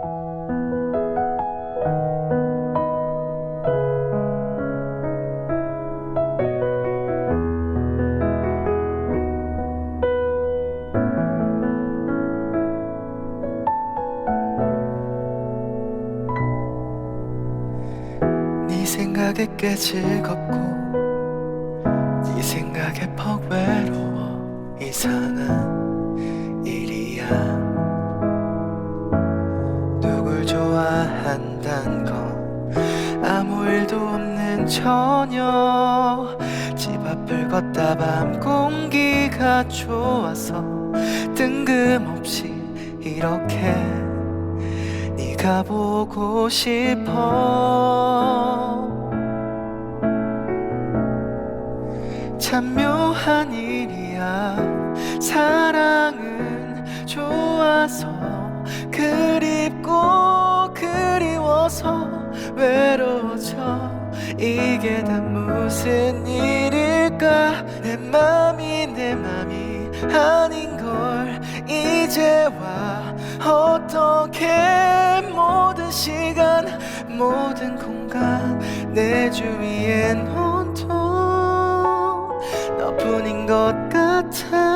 네 생각에 꽤 즐겁고 네 생각에 퍽 외로워. 이상한 한단 건 아무 일도 없는 저녁 집 앞을 걷다 밤 공기가 좋아서 뜬금없이 이렇게 네가 보고 싶어. 참 묘한 일이야. 사랑은 좋아서 그립고 그리워서 외로워져. 이게 다 무슨 일일까? 내 맘이 내 맘이 아닌 걸 이제와 어떻게 모든 시간 모든 공간 내 주위엔 온통 너뿐인 것 같아